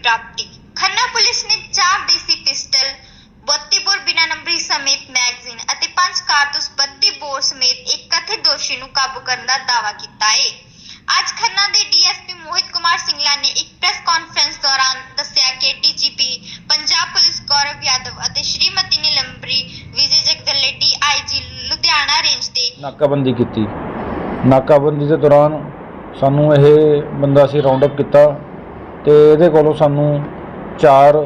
ਪ੍ਰਾਪਤੀ ਖੰਨਾ ਪੁਲਿਸ ਨੇ ਚਾਰ ਦੇਸੀ ਪਿਸਟਲ 32 ਬੋਰ ਬਿਨਾ ਨੰਬਰੀ ਸਮੇਤ ਮੈਗਜ਼ੀਨ ਅਤੇ ਪੰਜ ਕਾਰਤੂਸ 32 ਬੋਰ ਸਮੇਤ ਇੱਕ ਕਥਿਤ ਦੋਸ਼ੀ ਨੂੰ ਕਾਬੂ ਕਰਨ ਦਾ ਦਾਅਵਾ ਕੀਤਾ ਹੈ ਅੱਜ ਖੰਨਾ ਦੇ ਡੀਐਸਪੀ ਮੋਹਿਤ ਕੁਮਾਰ ਸਿੰਗਲਾ ਨੇ ਇੱਕ ਪ੍ਰੈਸ ਕਾਨਫਰੰਸ ਦੌਰਾਨ ਦੱਸਿਆ ਕਿ ਡੀਜੀਪੀ ਪੰਜਾਬ ਪੁਲਿਸ ਗੌਰਵ ਯਾਦਵ ਅਤੇ ਸ਼੍ਰੀਮਤੀ ਨੀਲੰਬਰੀ ਵਿਜੇ ਜਗਦਲੇ ਡੀਆਈਜੀ ਲੁਧਿਆਣਾ ਰੇਂਜ ਦੇ ਨਾਕਾਬੰਦੀ ਕੀਤੀ ਨਾਕਾਬੰਦੀ ਦੇ ਦੌਰਾਨ ਸਾਨੂੰ ਇਹ ਬੰਦਾ ਅਸੀਂ ਰਾਉਂਡ ਅਪ ਕੀਤਾ ਤੇ ਇਹਦੇ ਕੋਲੋਂ ਸਾਨੂੰ ਚਾਰ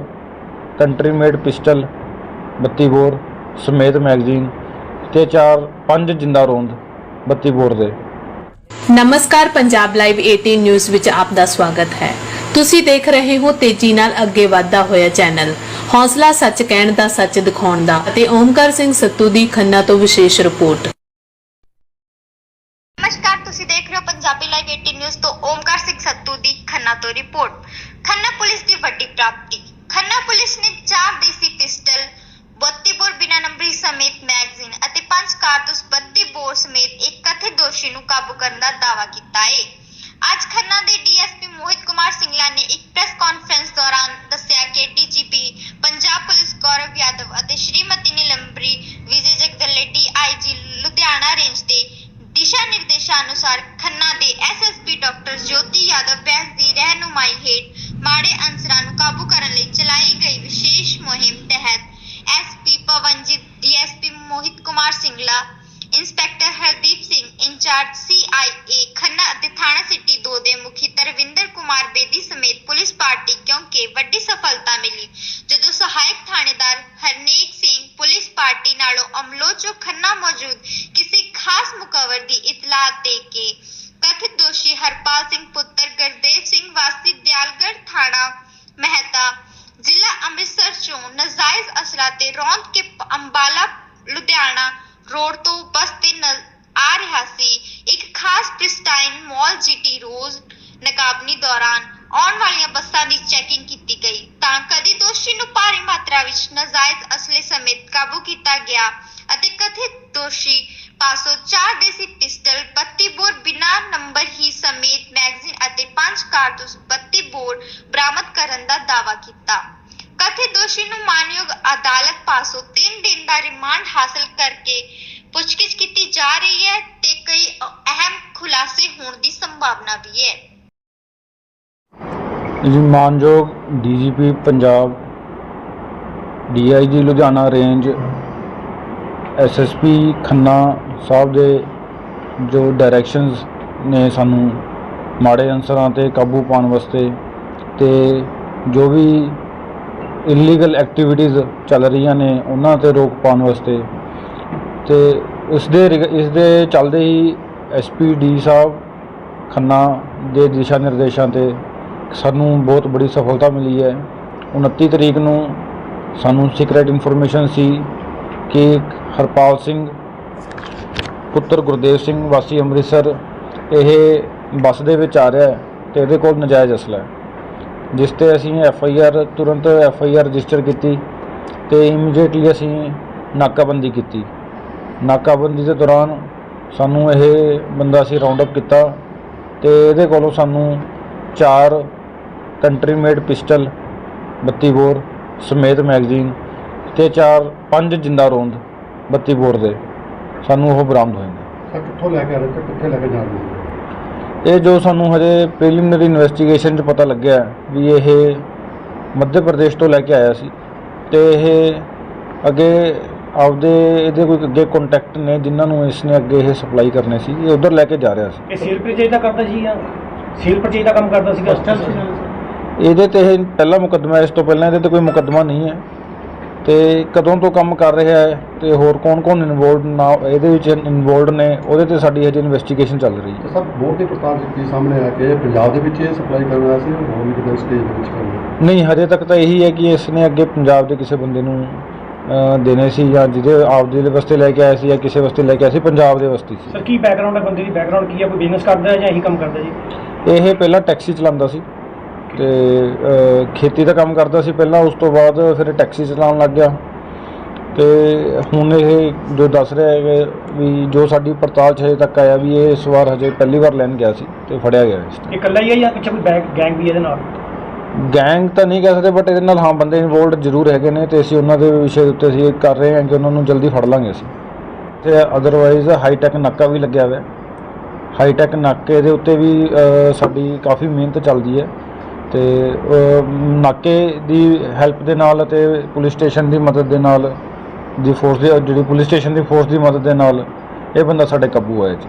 ਕੰਟਰੀ ਮੇਡ ਪਿਸਟਲ 32 ਬੋਰ ਸਮੇਤ ਮੈਗਜ਼ੀਨ ਤੇ ਚਾਰ ਪੰਜ ਜਿੰਦਾ ਰੋਂਦ 32 ਬੋਰ ਦੇ। ਨਮਸਕਾਰ ਪੰਜਾਬ ਲਾਈਵ 18 ਨਿਊਜ਼ ਵਿੱਚ ਆਪ ਦਾ ਸਵਾਗਤ ਹੈ। ਤੁਸੀਂ ਦੇਖ ਰਹੇ ਹੋ ਤੇਜ਼ੀ ਨਾਲ ਅੱਗੇ ਵਧਦਾ ਹੋਇਆ ਚੈਨਲ। ਹੌਸਲਾ ਸੱਚ ਕਹਿਣ ਦਾ ਸੱਚ ਦਿਖਾਉਣ ਦਾ ਅਤੇ ਓਮਕਾਰ ਸਿੰਘ ਸੱਤੂ ਦੀ ਖੰਨਾ ਤੋਂ ਵਿਸ਼ੇਸ਼ ਰਿਪੋਰਟ। ਨਮਸਕਾਰ ਤੁਸੀਂ ਦੇਖ ਰਹੇ ਹੋ ਪੰਜਾਬੀ ਲਾਈਵ 18 ਨਿਊਜ਼ ਤੋਂ ਓਮਕਾਰ ਸਿੰਘ ਸੱਤੂ ਦੀ ਖੰਨਾ ਤੋਂ ਰਿਪੋਰਟ। ਖੰਨਾ ਪੁਲਿਸ ਦੀ ਵੱਡੀ ਪ੍ਰਾਪਤੀ। ਖੰਨਾ ਪੁਲਿਸ ਨੇ ਚਾਰ ਦੇਸੀ ਪਿਸਟਲ 32 ਬੋਰ ਬਿਨਾ ਨੰਬਰੀ ਸਮੇਤ ਮੈਗਜ਼ੀਨ ਅਤੇ ਪੰਜ ਕਾਰਤੂਸ 32 ਬੋਰ ਸਮੇਤ ਇੱਕ ਕਥਿਤ ਦੋਸ਼ੀ ਨੂੰ ਕਾਬੂ ਕਰਨ ਦਾ ਦਾਅਵਾ ਕੀਤਾ ਹੈ ਅੱਜ ਖੰਨਾ ਦੇ ਡੀਐਸਪੀ ਮੋਹਿਤ ਕੁਮਾਰ ਸਿੰਗਲਾ ਨੇ ਇੱਕ ਪ੍ਰੈਸ ਕਾਨਫਰੰਸ ਦੌਰਾਨ ਦੱਸਿਆ ਕਿ ਡੀਜੀਪੀ ਪੰਜਾਬ ਪੁਲਿਸ ਗੌਰਵ ਯਾਦਵ ਅਤੇ ਸ਼੍ਰੀਮਤੀ ਨੀਲੰਬਰੀ ਵਿਜੇ ਜਗਦਲੇ ਡੀਆਈਜੀ ਲੁਧਿਆਣਾ ਰੇਂਜ ਦੇ ਦਿਸ਼ਾ ਨਿਰਦੇਸ਼ਾਂ ਅਨੁਸਾਰ ਖੰਨਾ ਦੇ ਐਸਐਸਪੀ ਡਾਕਟਰ ਜੋਤੀ ਯਾਦਵ ਬੈਂਸ ਦੀ ਰਹਿਨੁਮਾਈ ਹੇਠ ਮਾੜੇ ਅਨਸਰਾਂ ਨੂੰ ਕਾਬੂ ਕਰਨ ਲਈ ਚਲਾਈ ਗਈ ਵਿਸ਼ੇਸ਼ ਮੁਹਿੰਮ ਤਹਿਤ SP Pavanjit DSP Mohit Kumar Singla, inspector Hardeep Singh, incharge CIA Khanna ਅਤੇ ਥਾਣਾ ਸਿਟੀ 2 ਦੇ ਮੁਖੀ ਤਰਵਿੰਦਰ ਕੁਮਾਰ ਬੇਦੀ ਸਮੇਤ ਪੁਲਿਸ ਪਾਰਟੀ ਕਿਉਂਕਿ ਵੱਡੀ ਸਫਲਤਾ ਮਿਲੀ। ਜਦੋਂ ਸਹਾਇਕ ਥਾਣੇਦਾਰ ਹਰਨੇਕ ਸਿੰਘ ਪੁਲਿਸ ਪਾਰਟੀ ਨਾਲੋਂ ਅਮਲੋਚੋ ਖੰਨਾ ਮੌਜੂਦ ਖਾਸ ਮੁਕੱਵਰ ਦੀ ਇਤਲਾਹ ਦੇ ਕੇ ਕਥਿਤ ਦੋਸ਼ੀ ਹਰਪਾਲ ਸਿੰਘ ਪੁੱਤਰ ਗੁਰਦੇਵ ਸਿੰਘ ਵਾਸੀ ਦਿਆਲਗੜ੍ਹ ਥਾਣਾ ਮਹਿਤਾ ਜ਼ਿਲ੍ਹਾ ਅੰਮ੍ਰਿਤਸਰ ਚੋਂ ਨਜਾਇਜ਼ ਅਸਲਾ ਤੇ ਰੌਂਦ ਕੇ ਅੰਬਾਲਾ, ਲੁਧਿਆਣਾ ਰੋਡ ਤੋਂ ਬੱਸ ਤੇ ਆ ਰਿਹਾ ਸੀ। ਇੱਕ ਖਾਸ ਪ੍ਰਿਸਟਾਈਨ ਮਾਲ ਜੀਟੀ ਰੋਜ਼ ਨਕਾਬਨੀ ਦੌਰਾਨ ਆਉਣ ਵਾਲੀਆਂ ਬੱਸਾਂ ਦੀ ਚੈਕਿੰਗ ਕੀਤੀ ਗਈ। ਤਾਂ ਕਦੀ ਦੋਸ਼ੀ ਨੂੰ ਭਾਰੀ ਮਾਤਰਾ ਵਿੱਚ ਨਜਾਇਜ਼ ਅਸਲੇ ਸਮੇਤ ਕਾਬੂ ਕੀਤਾ ਗਿਆ ਅਤੇ ਕਥਿਤ ਦੋਸ਼ੀ ਪਾਸੋਂ ਚਾਰ ਦੇਸੀ ਪਿਸਟਲ 32 ਬੋਰ ਬਿਨਾ ਨੰਬਰ ਹੀ ਸਮੇਤ ਮੈਗਜ਼ੀਨ ਅਤੇ ਪੰਜ ਕਾਰਤੂਸ 32 ਬੋਰ ਬਰਾਮਦ ਕਰਨ ਦਾ ਦਾਅਵਾ ਕੀਤਾ। ਕਥਿਤ ਦੋਸ਼ੀ ਨੂੰ ਮਾਨਯੋਗ ਅਦਾਲਤ ਪਾਸੋਂ 3 ਦਿਨ ਦਾ ਰਿਮਾਂਡ ਹਾਸਲ ਕਰਕੇ ਪੁੱਛਗਿੱਛ ਕੀਤੀ ਜਾ ਰਹੀ ਹੈ ਤੇ ਕਈ ਅਹਿਮ ਖੁਲਾਸੇ ਹੋਣ ਦੀ ਸੰਭਾਵਨਾ ਵੀ ਹੈ। ਜੀ, ਮਾਨਯੋਗ DGP Punjab, DIG Ludhiana range SSP Khanna ਸਾਹਿਬ ਦੇ ਜੋ ਡਾਇਰੈਕਸ਼ਨਸ ਨੇ ਸਾਨੂੰ ਮਾੜੇ ਅਨਸਰਾਂ ਤੇ ਕਾਬੂ ਪਾਉਣ ਵਾਸਤੇ ਤੇ ਜੋ ਵੀ ਇਲੀਗਲ ਐਕਟੀਵਿਟੀਜ਼ ਚੱਲ ਰਹੀਆਂ ਨੇ ਉਹਨਾਂ ਤੇ ਰੋਕ ਪਾਉਣ ਵਾਸਤੇ ਤੇ ਇਸ ਦੇ ਰਿਗ- ਇਸ ਦੇ ਚੱਲਦੇ ਹੀ ਐਸਪੀ ਡੀ ਸਾਹਿਬ ਖੰਨਾ ਦੇ ਦਿਸ਼ਾ ਨਿਰਦੇਸ਼ਾਂ ਤੇ ਸਾਨੂੰ ਬਹੁਤ ਬੜੀ ਸਫਲਤਾ ਮਿਲੀ ਹੈ। 29 ਤਰੀਕ ਨੂੰ ਸਾਨੂੰ ਸੀਕ੍ਰੇਟ ਇਨਫੋਰਮੇਸ਼ਨ ਸੀ ਕਿ ਹਰਪਾਲ ਸਿੰਘ ਪੁੱਤਰ ਗੁਰਦੇਵ ਸਿੰਘ, ਵਾਸੀ ਅੰਮ੍ਰਿਤਸਰ, ਇਹ ਬੱਸ ਦੇ ਵਿੱਚ ਆ ਰਿਹਾ ਹੈ ਤੇ ਇਹਦੇ ਕੋਲ ਨਜਾਇਜ਼ ਅਸਲਾ ਹੈ, ਜਿਸ ਤੇ ਅਸੀਂ ਐਫ ਆਈ ਆਰ ਤੁਰੰਤ ਐਫ ਆਈ ਆਰ ਰਜਿਸਟਰ ਕੀਤੀ ਤੇ ਇਮੀਡੀਏਟਲੀ ਅਸੀਂ ਨਾਕਾਬੰਦੀ ਕੀਤੀ। ਨਾਕਾਬੰਦੀ ਦੇ ਦੌਰਾਨ ਸਾਨੂੰ ਇਹ ਬੰਦਾ ਅਸੀਂ ਰਾਉਂਡ ਅਪ ਕੀਤਾ ਤੇ ਇਹਦੇ ਕੋਲੋਂ ਸਾਨੂੰ ਚਾਰ ਕੰਟਰੀ ਮੇਡ ਪਿਸਟਲ 32 ਬੋਰ ਸਮੇਤ ਮੈਗਜ਼ੀਨ ਤੇ ਚਾਰ ਪੰਜ ਜਿੰਦਾ ਰੋਂਦ 32 ਬੋਰ ਦੇ ਸਾਨੂੰ ਉਹ ਬਰਾਮਦ ਹੋਏ ਨੇ। ਸਰ ਕਿੱਥੋਂ ਲੈ ਕੇ ਆ ਰਹੇ ਤੇ ਕਿੱਥੇ ਲੈ ਕੇ ਜਾ ਰਹੇ ਸੀ ਇਹ ਜੋ ਸਾਨੂੰ ਹਜੇ ਪ੍ਰੀਲਿਮਿਨਰੀ ਇਨਵੈਸਟੀਗੇਸ਼ਨ 'ਚ ਪਤਾ ਲੱਗਿਆ ਹੈ ਵੀ ਇਹ ਮੱਧ ਪ੍ਰਦੇਸ਼ ਤੋਂ ਲੈ ਕੇ ਆਇਆ ਸੀ ਤੇ ਇਹ ਅੱਗੇ ਆਪਦੇ ਇਹਦੇ ਕੋਈ ਅੱਗੇ ਕੰਟੈਕਟ ਨੇ ਜਿਨ੍ਹਾਂ ਨੂੰ ਇਸ ਨੇ ਅੱਗੇ ਇਹ ਸਪਲਾਈ ਕਰਨੇ ਸੀ ਇਹ ਉਧਰ ਲੈ ਕੇ ਜਾ ਰਿਹਾ ਸੀ। ਇਹ ਸੇਲ ਪਰਚੇਜ ਦਾ ਕਰਦਾ ਸੀ ਜਾਂ ਸੇਲ ਪਰਚੇਜ ਦਾ ਕੰਮ ਕਰਦਾ ਸੀਗਾ? ਇਹਦੇ ਤੇ ਇਹ ਪਹਿਲਾ ਮੁਕੱਦਮਾ ਇਸ ਤੋਂ ਪਹਿਲਾਂ ਇਹਦੇ ਤੇ ਕੋਈ ਮੁਕੱਦਮਾ ਨਹੀਂ ਹੈ। ਤੇ ਕਦੋਂ ਤੋਂ ਕੰਮ ਕਰ ਰਿਹਾ ਹੈ ਤੇ ਹੋਰ ਕੌਣ-ਕੌਣ ਇਨਵੋਲਡ ਨਾ ਇਹਦੇ ਵਿੱਚ ਇਨਵੋਲਡ ਨੇ ਉਹਦੇ ਤੇ ਸਾਡੀ ਹਜੇ ਇਨਵੈਸਟੀਗੇਸ਼ਨ ਚੱਲ ਰਹੀ ਹੈ। ਸਰ ਬੋਰਡ ਦੀ ਪ੍ਰਸਤਾਵ ਦਿੱਤੀ ਸਾਹਮਣੇ ਆ ਕਿ ਪੰਜਾਬ ਦੇ ਵਿੱਚ ਇਹ ਸਪਲਾਈ ਕਰਨ ਵਾਲਾ ਸੀ ਹੋਰ ਵੀ ਕਿਤੇ ਸਟੇਜ ਦੇ ਵਿੱਚ ਕਰਨਾ ਨਹੀਂ ਹਜੇ ਤੱਕ ਤਾਂ ਇਹੀ ਹੈ ਕਿ ਇਸ ਨੇ ਅੱਗੇ ਪੰਜਾਬ ਦੇ ਕਿਸੇ ਬੰਦੇ ਨੂੰ ਦੇਣੇ ਸੀ ਜਾਂ ਜਿਹਦੇ ਆਪਦੇ ਦੇ ਵਾਸਤੇ ਲੈ ਕੇ ਆਇਆ ਸੀ ਜਾਂ ਕਿਸੇ ਵਾਸਤੇ ਲੈ ਕੇ ਆਇਆ ਸੀ ਪੰਜਾਬ ਦੇ ਵਾਸਤੇ ਸੀ। ਸਰ ਕੀ ਬੈਕਗ੍ਰਾਉਂਡ ਹੈ ਬੰਦੇ ਦੀ? ਬੈਕਗ੍ਰਾਉਂਡ ਕੀ ਹੈ? ਕੋਈ ਬਿਜ਼ਨਸ ਕਰਦਾ ਹੈ ਜਾਂ ਇਹੀ ਕੰਮ ਕਰਦਾ ਜੀ? ਇਹ ਪਹਿਲਾਂ ਟੈਕਸੀ ਚਲਾਉਂਦਾ ਸੀ। ਤੇ ਖੇਤੀ ਦਾ ਕੰਮ ਕਰਦਾ ਸੀ ਪਹਿਲਾਂ ਉਸ ਤੋਂ ਬਾਅਦ ਫਿਰ ਟੈਕਸੀ ਚਲਾਉਣ ਲੱਗ ਗਿਆ। ਤੇ ਹੁਣ ਇਹ ਜੋ ਦੱਸ ਰਿਹਾ ਹੈ ਵੀ ਜੋ ਸਾਡੀ ਪੜਤਾਲ 'ਚ ਹਜੇ ਤੱਕ ਆਇਆ ਵੀ ਇਹ ਇਸ ਵਾਰ ਹਜੇ ਪਹਿਲੀ ਵਾਰ ਲੈਣ ਗਿਆ ਸੀ ਤੇ ਫੜਿਆ ਗਿਆ ਇਸ ਇਹ ਇਕੱਲਾ ਹੀ ਹੈ ਜਾਂ ਪਿੱਛੇ ਕੋਈ ਬੈਕ ਗੈਂਗ ਵੀ ਇਹਦੇ ਨਾਲ? ਗੈਂਗ ਤਾਂ ਨਹੀਂ ਕਹਿ ਸਕਦੇ ਬਟ ਇਹਦੇ ਨਾਲ ਹਾਂ ਬੰਦੇ ਇਨਵੋਲਡ ਜ਼ਰੂਰ ਹੈਗੇ ਨੇ ਤੇ ਅਸੀਂ ਉਹਨਾਂ ਦੇ ਵਿਸ਼ੇ ਉੱਤੇ ਅਸੀਂ ਕਰ ਰਹੇ ਹਾਂ ਕਿ ਉਹਨਾਂ ਨੂੰ ਜਲਦੀ ਫੜ ਲਾਂਗੇ ਅਸੀਂ। ਤੇ ਅਦਰਵਾਈਜ਼ ਹਾਈਟੈਕ ਨਾਕਾ ਵੀ ਲੱਗਿਆ ਹੋਇਆ। ਹਾਈਟੈਕ ਨਾਕੇ ਦੇ ਉੱਤੇ ਵੀ ਸਾਡੀ ਕਾਫੀ ਮਿਹਨਤ ਚੱਲਦੀ ਹੈ। ਤੇ ਨਾਕੇ ਦੀ ਹੈਲਪ ਦੇ ਨਾਲ ਅਤੇ ਪੁਲਿਸ ਸਟੇਸ਼ਨ ਦੀ ਮਦਦ ਦੇ ਨਾਲ ਦੀ ਫੋਰਸ ਦੀ, ਜਿਹੜੀ ਪੁਲਿਸ ਸਟੇਸ਼ਨ ਦੀ ਫੋਰਸ ਦੀ ਮਦਦ ਦੇ ਨਾਲ ਇਹ ਬੰਦਾ ਸਾਡੇ ਕਾਬੂ ਆਇਆ ਜੀ।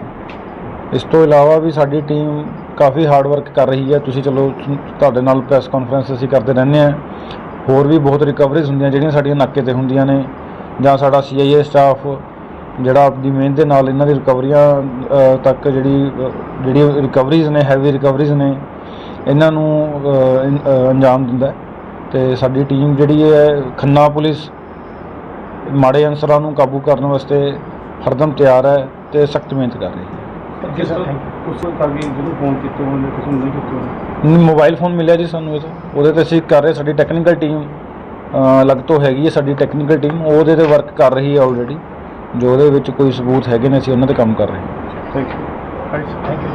ਇਸ ਤੋਂ ਇਲਾਵਾ ਵੀ ਸਾਡੀ ਟੀਮ ਕਾਫੀ ਹਾਰਡ ਵਰਕ ਕਰ ਰਹੀ ਹੈ। ਤੁਸੀਂ ਚਲੋ, ਤੁਹਾਡੇ ਨਾਲ ਪ੍ਰੈਸ ਕਾਨਫਰੰਸ ਅਸੀਂ ਕਰਦੇ ਰਹਿੰਦੇ ਹਾਂ। ਹੋਰ ਵੀ ਬਹੁਤ ਰਿਕਵਰੀਜ਼ ਹੁੰਦੀਆਂ ਜਿਹੜੀਆਂ ਸਾਡੀਆਂ ਨਾਕੇ ਤੇ ਹੁੰਦੀਆਂ ਨੇ। ਜਾਂ ਸਾਡਾ ਸੀਆਈਏ ਸਟਾਫ ਜਿਹੜਾ ਆਪਦੀ ਮਿਹਨਤ ਦੇ ਨਾਲ ਇਹਨਾਂ ਦੀ ਰਿਕਵਰੀਆਂ ਤੱਕ ਜਿਹੜੀ ਜਿਹੜੀ ਰਿਕਵਰੀਜ਼ ਨੇ ਹੈਵੀ ਰਿਕਵਰੀਜ਼ ਨੇ ਇਹਨਾਂ ਨੂੰ ਅੰਜਾਮ ਦਿੰਦਾ। ਤੇ ਸਾਡੀ ਟੀਮ ਜਿਹੜੀ ਹੈ ਖੰਨਾ ਪੁਲਿਸ ਮਾੜੇ ਅਨਸਰਾਂ ਨੂੰ ਕਾਬੂ ਕਰਨ ਵਾਸਤੇ ਹਰਦਮ ਤਿਆਰ ਹੈ ਤੇ ਸਖਤ ਮਿਹਨਤ ਕਰ ਰਹੀ ਹੈ। ਕਿਸ ਤਰ੍ਹਾਂ ਜਦੋਂ ਫੋਨ ਕੀਤੇ ਹੋਣ ਕਿਸੇ ਨੂੰ ਨਹੀਂ ਕੀਤੇ ਹੋਣ ਮੋਬਾਈਲ ਫੋਨ ਮਿਲਿਆ ਜੀ ਸਾਨੂੰ ਇਹ ਤੋਂ। ਉਹਦੇ ਤੇ ਅਸੀਂ ਕਰ ਰਹੇ ਸਾਡੀ ਟੈਕਨੀਕਲ ਟੀਮ ਅਲੱਗ ਤੋਂ ਹੈਗੀ ਹੈ ਸਾਡੀ ਟੈਕਨੀਕਲ ਟੀਮ ਉਹਦੇ ਤੇ ਵਰਕ ਕਰ ਰਹੀ ਹੈ ਆਲਰੇਡੀ ਜੋ ਉਹਦੇ ਵਿੱਚ ਕੋਈ ਸਬੂਤ ਹੈਗੇ ਨੇ ਅਸੀਂ ਉਹਨਾਂ ਤੇ ਕੰਮ ਕਰ ਰਹੇ ਹਾਂ। Thank you thank you